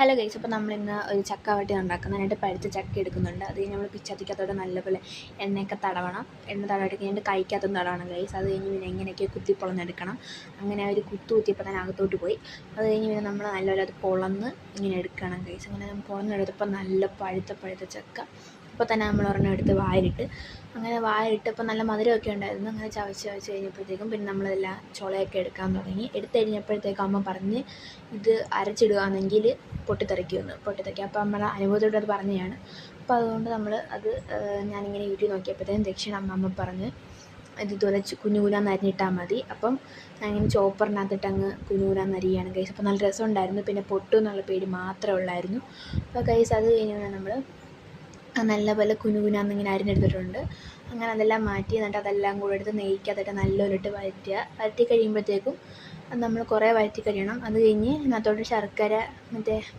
Hello guys അപ്പോൾ നമ്മളിന്ന് ഒരു ചക്ക വട്ടി ഉണ്ടാക്കുന്നതിനായിട്ട് പഴുത്ത ചക്ക എടുക്കുന്നുണ്ട്. അത് കഴിഞ്ഞ് നമ്മൾ പിച്ചത്തിക്കത്തോടെ നല്ലപോലെ എണ്ണയൊക്കെ തടവണം. എണ്ണ തടവിട്ട് കഴിഞ്ഞിട്ട് കഴിക്കാത്തൊന്നും തടവണം ഗൈസ് അത് കഴിഞ്ഞ് പിന്നെ എങ്ങനെയൊക്കെ കുത്തി പൊളന്നെടുക്കണം അങ്ങനെ അവർ കുത്തു കുത്തിയപ്പോൾ തന്നെ അകത്തോട്ട് പോയി. അത് കഴിഞ്ഞ് പിന്നെ നമ്മൾ നല്ലപോലെ അത് പൊളന്ന് ഇങ്ങനെ എടുക്കണം ഗൈസ് അങ്ങനെ നമ്മൾ പൊളന്നെടുത്തപ്പോൾ നല്ല പഴുത്ത പഴുത്ത ചക്ക. അപ്പോൾ തന്നെ നമ്മൾ ഒരെണ്ണം എടുത്ത് വായിലിട്ട് അങ്ങനെ വായിലിട്ടപ്പോൾ നല്ല മധുരമൊക്കെ ഉണ്ടായിരുന്നു. അങ്ങനെ ചവച്ച് ചവച്ച് കഴിഞ്ഞപ്പോഴത്തേക്കും പിന്നെ നമ്മളെല്ലാം ചുളയൊക്കെ എടുക്കാൻ തുടങ്ങി. എടുത്തു കഴിഞ്ഞപ്പോഴത്തേക്കും അമ്മ പറഞ്ഞ് ഇത് അരച്ചിടുകയാണെങ്കിൽ പൊട്ടിത്തെറിക്കുമെന്ന് പൊട്ടിത്തെറിക്കുക അപ്പോൾ നമ്മൾ അനുഭവത്തോട് അത് പറഞ്ഞതാണ്. അപ്പോൾ അതുകൊണ്ട് നമ്മൾ അത് ഞാനിങ്ങനെ യൂട്യൂബ് നോക്കിയപ്പോഴത്തേക്കും ദക്ഷിണ അമ്മ പറഞ്ഞ് ഇത് ഇതുപോലെ കുഞ്ഞു കുഞ്ഞാന്ന് അരിഞ്ഞിട്ടാൽ മതി. അപ്പം ഞാനിങ്ങനെ ചോപ്പറിനകത്തിട്ട് അങ്ങ് കുഞ്ഞു കുഞ്ഞാന്ന് അരിയാണ് കൈസ് അപ്പോൾ നല്ല രസമുണ്ടായിരുന്നു. പിന്നെ പൊട്ടു എന്നുള്ള പേര് മാത്രമേ ഉള്ളായിരുന്നു. അപ്പോൾ കൈസ് അത് കഴിഞ്ഞാൽ നമ്മൾ നല്ലപോലെ ഇങ്ങനെ അരിഞ്ഞെടുത്തിട്ടുണ്ട്. അങ്ങനെ അതെല്ലാം മാറ്റി എന്നിട്ട് അതെല്ലാം കൂടെ എടുത്ത് നെയ്ക്കകത്തിട്ട് നല്ലപോലെ ഇട്ട് വഴറ്റുക. വഴറ്റി കഴിയുമ്പോഴത്തേക്കും നമ്മൾ കുറേ വഴറ്റി കഴിയണം. അത് കഴിഞ്ഞ് അതിനകത്തോട്ട് ശർക്കര മറ്റേ